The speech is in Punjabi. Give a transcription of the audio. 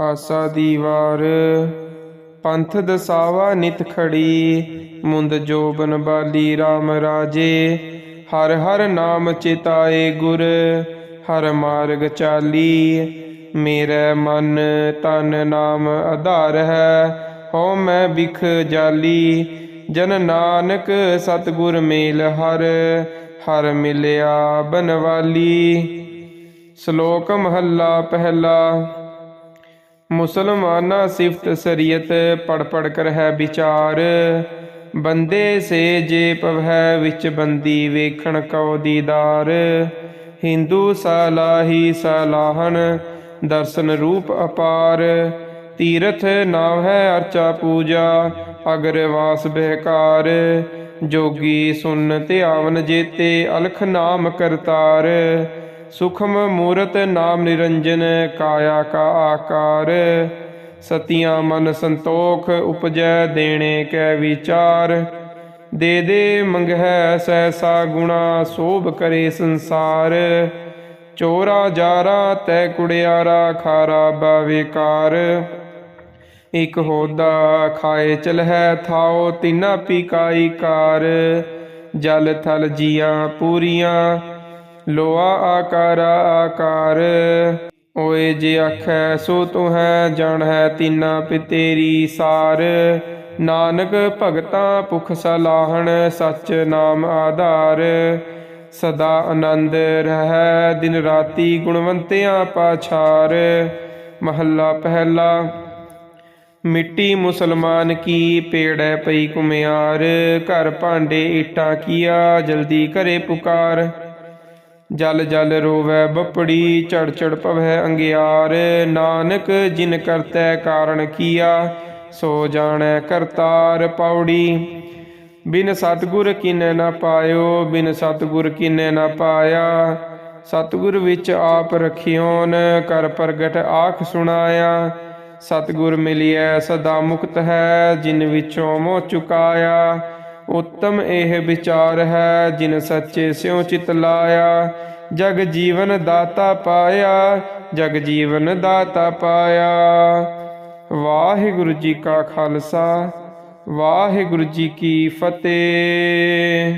ਆਸਾ ਦੀ ਵਾਰ ਪੰਥ ਦਸਾਵਾ ਨਿਤ ਖੜੀ, ਮੁੰਦ ਜੋਬਨ ਬਾਲੀ RAM ਰਾਜੇ। ਹਰ ਹਰ ਨਾਮ ਚਿਤਾਏ ਗੁਰ, ਹਰ ਮਾਰਗ ਚਾਲੀ। ਮੇਰੇ ਮਨ ਤਨ ਨਾਮ ਆਧਾਰ ਹੈ, ਹਉ ਮੈਂ ਬਿਖ ਜਾਲੀ। ਜਨ ਨਾਨਕ ਸਤਿਗੁਰ ਮੇਲ ਹਰ ਹਰ ਮਿਲਿਆ ਬਨਵਾਲੀ। ਸ਼ਲੋਕ ਮਹੱਲਾ ਪਹਿਲਾ। ਮੁਸਲਮਾਨਾ ਸਿਫਤ ਸਰੀਅਤ ਪੜ ਪੜ ਕਰ ਹੈ ਵਿਚਾਰ। ਬੰਦੇ ਸੇ ਜੇ ਪਵਹਿ ਵਿੱਚ ਬੰਦੀ ਵੇਖਣ ਕਉ ਦੀਦਾਰ। ਹਿੰਦੂ ਸਲਾਹੀ ਸਲਾਹਨ ਦਰਸ਼ਨ ਰੂਪ ਅਪਾਰ। ਤੀਰਥ ਨਾਮ ਹੈ ਅਰਚਾ ਪੂਜਾ, ਅਗਰ ਵਾਸ ਬਹਿਕਾਰ। ਜੋਗੀ ਸੁਨ ਧਿਆਵਨ ਜੇਤੇ ਅਲਖ ਨਾਮ ਕਰਤਾਰ। ਸੁਖਮ ਮੂਰਤ ਨਾਮ ਨਿਰੰਜਨ, ਕਾਇਆ ਕਾ ਆਕਾਰ। ਸਤਿਆਂ ਮਨ ਸੰਤੋਖ, ਉਪਜੈ ਦੇਣੇ ਕੈ ਵਿਚਾਰ। ਦੇ ਦੇ ਮੰਗਹਿ ਸੈਸਾ ਗੁਣਾ, ਸੋਭ ਕਰੇ ਸੰਸਾਰ। ਚੋਰਾ ਜਾਰਾ ਤੈ ਕੁੜਿਆਰਾ, ਖਾਰਾ ਬਾਵੇਕਾਰ ਇਕ ਹੋਦਾ ਖਾਏ ਚਲਹਿ ਥਾਓ ਤਿਨਾ ਪੀਕਾਈ ਕਾਰ। ਜਲ ਥਲ ਜੀਆਂ ਪੂਰੀਆਂ ਲੋਆ ਆਕਾਰਾ ਆਕਾਰ। ਓਏ ਜੇ ਆਖੈ, ਸੋ ਤੂੰ ਹੈ, ਜਾਣ ਹੈ ਤੀਨਾ ਪਿਤੇਰੀ ਸਾਰ। ਨਾਨਕ ਭਗਤਾ ਪੁਖ ਸਲਾਹਣ, ਸਚ ਨਾਮ ਆਧਾਰ। ਸਦਾ ਆਨੰਦ ਰਹਿ, ਦਿਨ ਰਾਤੀ ਗੁਣਵੰਤਿਆਂ ਪਾਛਾਰ। ਮਹੱਲਾ ਪਹਿਲਾ, ਮਿੱਟੀ ਮੁਸਲਮਾਨ ਕੀ ਪੇੜੈ ਪਈ ਕੁਮਿਆਰ ਘਰ ਭਾਂਡੇ ਈਟਾਂ ਕੀਆ, ਜਲਦੀ ਘਰੇ ਪੁਕਾਰ। ਜਲ ਜਲ ਰੋਵੈ ਬਪੜੀ, ਝੜ ਝੜ ਪਵੈ ਅੰਗਿਆਰ। ਨਾਨਕ, ਜਿਨ ਕਰਤੈ ਕਾਰਣ ਕੀਆ, ਸੋ ਜਾਣੈ ਕਰਤਾਰ ਪੌੜੀ। ਬਿਨ ਸਤਗੁਰ ਕਿਨੈ ਨਾ ਪਾਇਓ, ਬਿਨ ਸਤਗੁਰ ਕਿਨੈ ਨਾ ਪਾਇਆ। ਸਤਗੁਰ ਵਿੱਚ ਆਪ ਰਖਿਓਨ, ਕਰ ਪ੍ਰਗਟ ਆਖ ਸੁਣਾਇਆ। ਸਤਗੁਰ ਮਿਲਿਐ ਸਦਾ ਮੁਕਤ ਹੈ, ਜਿਨ ਵਿੱਚੋਂ ਮੋਹ ਚੁਕਾਇਆ। ਉਤਮ ਇਹ ਵਿਚਾਰ ਹੈ, ਜਿਨ ਸੱਚੇ ਸਿਉ ਚਿਤ ਲਾਇਆ। ਜਗ ਜੀਵਨ ਦਾਤਾ ਪਾਇਆ, ਜਗ ਜੀਵਨ ਦਾਤਾ ਪਾਇਆ। ਵਾਹਿਗੁਰੂ ਜੀ ਕਾ ਖਾਲਸਾ, ਵਾਹਿਗੁਰੂ ਜੀ ਕੀ ਫਤਿਹ।